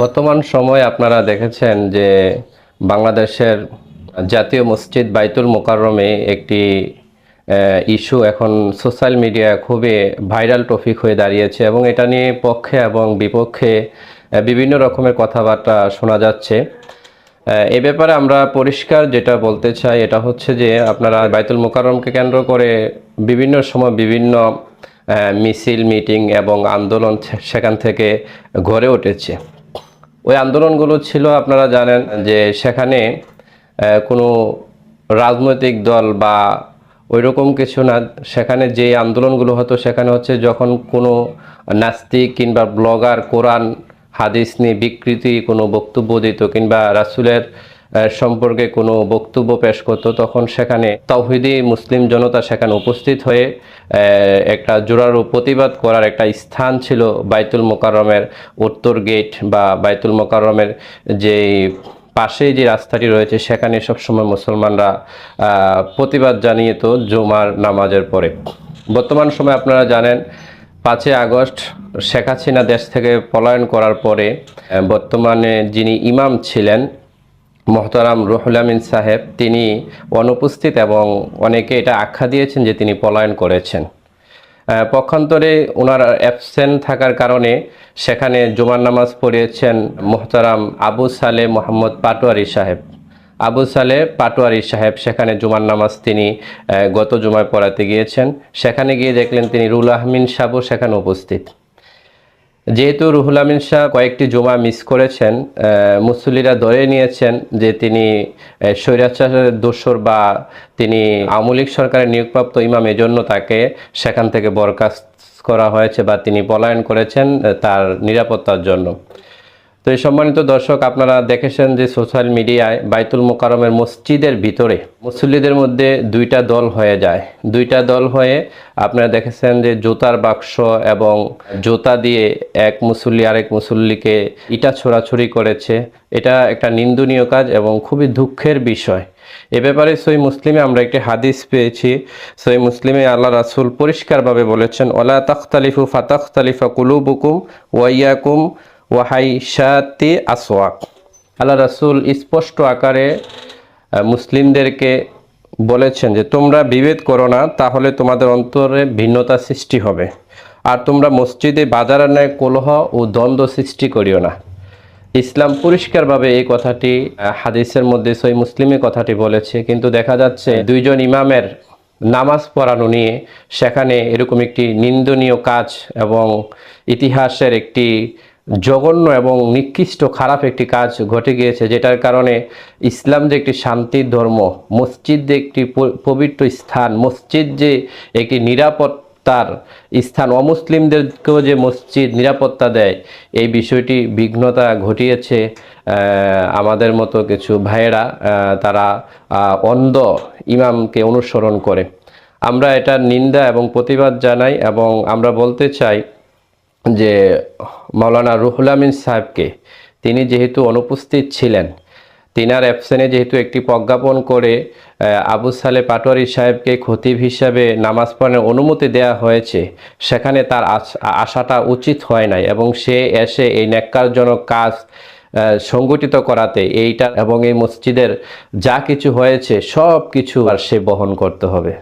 বর্তমান সময়ে আপনারা দেখেছেন যে বাংলাদেশের জাতীয় মসজিদ বাইতুল মোকাররমে একটি ইস্যু এখন সোশ্যাল মিডিয়া খুবই ভাইরাল টপিক হয়ে দাঁড়িয়েছে এবং এটা নিয়ে পক্ষে এবং বিপক্ষে বিভিন্ন রকমের কথাবার্তা শোনা যাচ্ছে। এ ব্যাপারে আমরা পরিষ্কার যেটা বলতে চাই এটা হচ্ছে যে আপনারা বাইতুল মোকাররমকে কেন্দ্র করে বিভিন্ন সময় বিভিন্ন মিছিল, মিটিং এবং আন্দোলন সেখান থেকে গড়ে উঠেছে। ওই আন্দোলনগুলো ছিল, আপনারা জানেন যে সেখানে কোনো রাজনৈতিক দল বা ওই রকম কিছু না। সেখানে যে আন্দোলনগুলো হতো, সেখানে হচ্ছে যখন কোনো নাস্তিক কিংবা ব্লগার কোরআন, হাদিস নিয়ে বিকৃতি কোনো বক্তব্য দিত কিংবা রাসুলের সম্পর্কে কোনো বক্তব্য পেশ করতো, তখন সেখানে তাওহিদি মুসলিম জনতা সেখানে উপস্থিত হয়ে একটা জোরালো প্রতিবাদ করার একটা স্থান ছিল বাইতুল মোকাররমের উত্তর গেট বা বাইতুল মোকাররমের যে পাশে যে রাস্তাটি রয়েছে, সেখানে সবসময় মুসলমানরা প্রতিবাদ জানিয়ে তো জুমার নামাজের পরে। বর্তমান সময় আপনারা জানেন, পাঁচই আগস্ট শেখ হাসিনা দেশ থেকে পলায়ন করার পরে বর্তমানে যিনি ইমাম ছিলেন মহতারাম রুহুল আমিন সাহেব, তিনি অনুপস্থিত এবং অনেকে এটা আখ্যা দিয়েছেন যে তিনি পলায়ন করেছেন। পক্ষান্তরে ওনার অ্যাবসেন্ট থাকার কারণে সেখানে জুমার নামাজ পড়িয়েছেন মোহতারাম আবু সালে মোহাম্মদ পাটোয়ারি সাহেব। আবু সালে পাটোয়ারি সাহেব, সেখানে জুমার নামাজ তিনি গত জুমায় পড়াতে গিয়েছেন। সেখানে গিয়ে দেখলেন তিনি রুল আহমিন সাহেবও সেখানে উপস্থিত। যেহেতু রুহুল আমিন শাহ কয়েকটি জমা মিস করেছেন মুসল্লিরা ধরে নিয়েছেন যে তিনি স্বৈরাচারের দোসর বা তিনি আওয়ামী সরকারের নিয়োগপ্রাপ্ত ইমাম, এজন্য তাকে সেখান থেকে বরখাস্ত করা হয়েছে বা তিনি পলায়ন করেছেন তার নিরাপত্তার জন্য। তো এই সম্মানিত দর্শক, আপনারা দেখেছেন যে সোশ্যাল মিডিয়ায় বাইতুল মোকারমের মসজিদের ভিতরে মুসল্লিদের মধ্যে দুইটা দল হয়ে যায়। দুইটা দল হয়ে আপনারা দেখেছেন যে জোতার বাক্স এবং জোতা দিয়ে এক মুসল্লি আরেক মুসল্লিকে ইটা ছোড়াছুড়ি করেছে। এটা একটা নিন্দনীয় কাজ এবং খুবই দুঃখের বিষয়। এ ব্যাপারে সই মুসলিমে আমরা একটি হাদিস পেয়েছি। সই মুসলিমে আল্লাহ রাসুল পরিষ্কারভাবে বলেছেন ওলা তখতালিফু ফাতখতালিফা কুলুবুকুম ওয়াইয়াকুম ওয়াহাইশাতি আসওয়াক। আল্লাহ রাসুল স্পষ্ট আকারে মুসলিমদেরকে বলেছেন যে, তোমরা বিভেদ করো না, তাহলে তোমাদের অন্তরে ভিন্নতা সৃষ্টি হবে। আর তোমরা মসজিদে বাজারের ন্যায় কলহ ও দ্বন্দ্ব সৃষ্টি করিও না। ইসলাম পরিষ্কারভাবে এই কথাটি হাদিসের মধ্যে সই মুসলিমে কথাটি বলেছে। কিন্তু দেখা যাচ্ছে দুইজন ইমামের নামাজ পড়ানো নিয়ে সেখানে এরকম একটি নিন্দনীয় কাজ এবং ইতিহাসের একটি জঘন্য এবং নিকৃষ্ট খারাপ একটি কাজ ঘটে গিয়েছে, যেটার কারণে ইসলাম যে একটি শান্তির ধর্ম, মসজিদ যে একটি পবিত্র স্থান, মসজিদ যে একটি নিরাপদ তার স্থান, অমুসলিমদেরকেও যে মসজিদ নিরাপত্তা দেয়, এই বিষয়টি বিঘ্নতা ঘটিয়েছে আমাদের মতো কিছু ভাইয়েরা তারা অন্ধ ইমামকে অনুসরণ করে। আমরা এটার নিন্দা এবং প্রতিবাদ জানাই এবং আমরা বলতে চাই যে মাওলানা রুহুল আমিন সাহেবকে, তিনি যেহেতু অনুপস্থিত ছিলেন, তিনার অ্যাবসেনে যেহেতু একটি প্রজ্ঞাপন করে আবু সালে পাটোয়ারি সাহেবকে খতিব হিসাবে নামাজ পড়ানোর অনুমতি দেওয়া হয়েছে, সেখানে তার আস- আসাটা উচিত হয় নাই এবং সে এসে এই ন্যাক্কারজনক কাজ সংগঠিত করাতে এইটা এবং এই মসজিদের যা কিছু হয়েছে সব কিছু আর সে বহন করতে হবে।